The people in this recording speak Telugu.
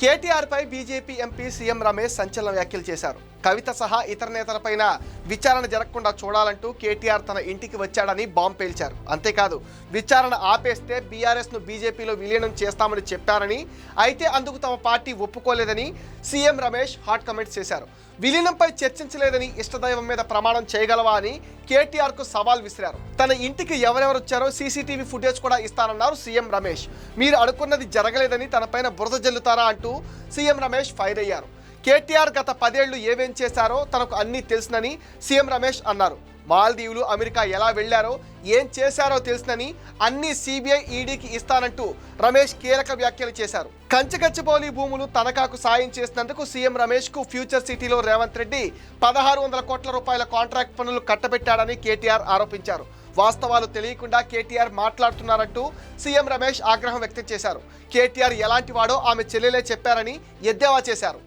కేటీఆర్పై బీజేపీ ఎంపీ సీఎం రమేష్ సంచలన వ్యాఖ్యలు చేశారు. కవిత సహా ఇతర నేతలపైన విచారణ జరగకుండా చూడాలంటూ కేటీఆర్ తన ఇంటికి వచ్చాడని బాంబ్ పేల్చారు. అంతేకాదు విచారణ ఆపేస్తే బీఆర్ఎస్ను బీజేపీలో విలీనం చేస్తామని చెప్పారని అయితే అందుకు తమ పార్టీ ఒప్పుకోలేదని సీఎం రమేష్ హాట్ కమెంట్స్ చేశారు. విలీనంపై చర్చించలేదని ఇష్టదైవం మీద ప్రమాణం చేయగలవా అని కేటీఆర్కు సవాల్ విసిరారు. తన ఇంటికి ఎవరెవరు వచ్చారో సీసీటీవీ ఫుటేజ్ కూడా ఇస్తానన్నారు సీఎం రమేష్. మీరు అనుకున్నది జరగలేదని తనపైన బురద జల్లుతారా అంటూ సీఎం రమేష్ ఫైర్ అయ్యారు. కేటీఆర్ గత పదేళ్ళు ఏమేం చేశారో తనకు అన్నీ తెలుసునని సీఎం రమేష్ అన్నారు. మాల్దీవులు అమెరికా ఎలా వెళ్ళారో ఏం చేశారో తెలుసునని అన్ని సిబిఐ ఈడీకి ఇస్తానంటూ రమేష్ కీలక వ్యాఖ్యలు చేశారు. కంచగచ్చిబౌలి భూములు తనఖాకు సాయం చేసినందుకు సీఎం రమేష్కు ఫ్యూచర్ సిటీలో రేవంత్ రెడ్డి పదహారు వందల కోట్ల రూపాయల కాంట్రాక్ట్ పనులు కట్టబెట్టాడని కేటీఆర్ ఆరోపించారు. వాస్తవాలు తెలియకుండా కేటీఆర్ మాట్లాడుతున్నారంటూ సీఎం రమేష్ ఆగ్రహం వ్యక్తం చేశారు. కేటీఆర్ ఎలాంటి వాడో ఆమె చెల్లెలే చెప్పారని ఎద్దేవా చేశారు.